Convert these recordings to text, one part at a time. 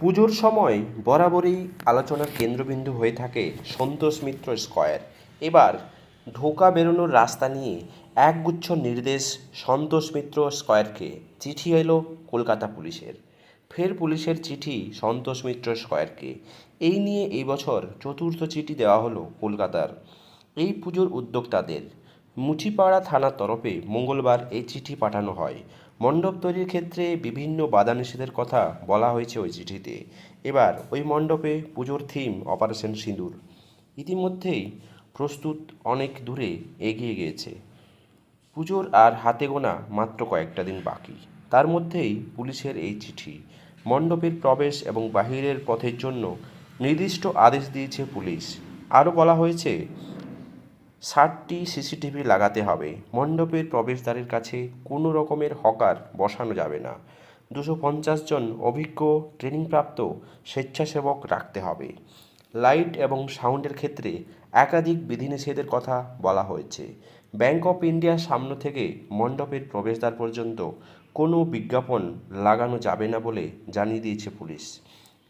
পুজোর সময় বরাবরই আলোচনার কেন্দ্রবিন্দু হয়ে থাকে সন্তোষ মিত্র স্কয়ার। এবার ঢোকা বেরোনোর রাস্তা নিয়ে একগুচ্ছ নির্দেশ সন্তোষ মিত্র স্কয়ারকে। চিঠি এলো কলকাতা পুলিশের। ফের পুলিশের চিঠি সন্তোষ মিত্র স্কয়ারকে। এই নিয়ে এই বছর চতুর্থ চিঠি দেওয়া হলো কলকাতার। এই পুজোর উদ্যোক্তাদের মুচিপাড়া থানার তরফে মঙ্গলবার এই চিঠি পাঠানো হয়। মণ্ডপ তৈরির ক্ষেত্রে বিভিন্ন বাধা নিষেধের কথা বলা হয়েছে ওই চিঠিতে। এবার ওই মণ্ডপে পুজোর থিম অপারেশন সিঁদুর। ইতিমধ্যেই প্রস্তুত অনেক দূরে এগিয়ে গিয়েছে। পুজোর আর হাতে গোনা মাত্র কয়েকটা দিন বাকি। তার মধ্যেই পুলিশের এই চিঠি। মণ্ডপের প্রবেশ এবং বাহিরের পথের জন্য নির্দিষ্ট আদেশ দিয়েছে পুলিশ। আরও বলা হয়েছে ষাটটি সিসিটিভি লাগাতে হবে। মণ্ডপের প্রবেশদ্বারের কাছে কোনো রকমের হকার বসানো যাবে না। দুশো পঞ্চাশ জন অভিজ্ঞ, ট্রেনিংপ্রাপ্ত, স্বেচ্ছাসেবক রাখতে হবে। লাইট এবং সাউন্ডের ক্ষেত্রে একাধিক বিধিনিষেধের কথা বলা হয়েছে। ব্যাংক অফ ইন্ডিয়ার সামনে থেকে মণ্ডপের প্রবেশদ্বার পর্যন্ত কোনো বিজ্ঞাপন লাগানো যাবে না বলে জানিয়ে দিয়েছে পুলিশ।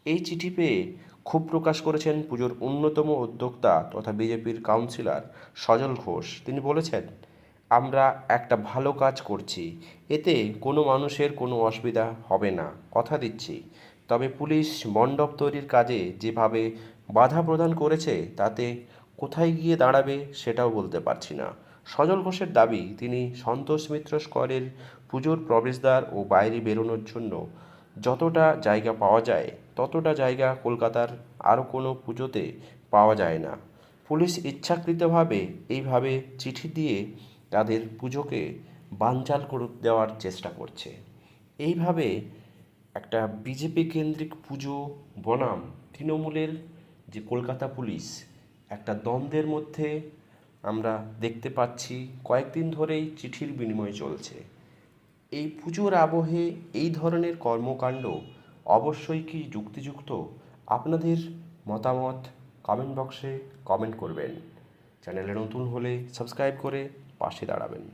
এই চিঠি পেয়ে ক্ষোভ প্রকাশ করেছেন পুজোর অন্যতম উদ্যোক্তা তথা বিজেপির কাউন্সিলর সজল ঘোষ। তিনি বলেছেন, আমরা একটা ভালো কাজ করছি। এতে কোনো মানুষের কোনো অসুবিধা হবে না। কথা দিচ্ছি। তবে পুলিশ মণ্ডপ তৈরির কাজে যেভাবে বাধা প্রদান করেছে, তাতে কোথায় গিয়ে দাঁড়াবে সেটাও বলতে পারছি না। সজল ঘোষের দাবি, তিনি সন্তোষ মিত্র স্কয়ারের পুজোর প্রবেশদ্বার ও বাইরে বেরোনোর জন্য যতটা জায়গা পাওয়া যায়, ততটা জায়গা কলকাতার আরও কোনো পুজোতে পাওয়া যায় না। পুলিশ ইচ্ছাকৃতভাবে এইভাবে চিঠি দিয়ে তাদের পুজোকে বানচাল করে দেওয়ার চেষ্টা করছে। এইভাবে একটা বিজেপি কেন্দ্রিক পুজো বনাম তৃণমূলের যে কলকাতা পুলিশ, একটা দ্বন্দ্বের মধ্যে আমরা দেখতে পাচ্ছি, কয়েকদিন ধরেই চিঠির বিনিময় চলছে। এই পুজোর আবহে এই ধরনের কর্মকাণ্ড অবশ্যই কি যুক্তিযুক্ত? আপনাদের মতামত কমেন্ট বক্সে কমেন্ট করবেন। চ্যানেলে নতুন হলে সাবস্ক্রাইব করে পাশে দাঁড়াবেন।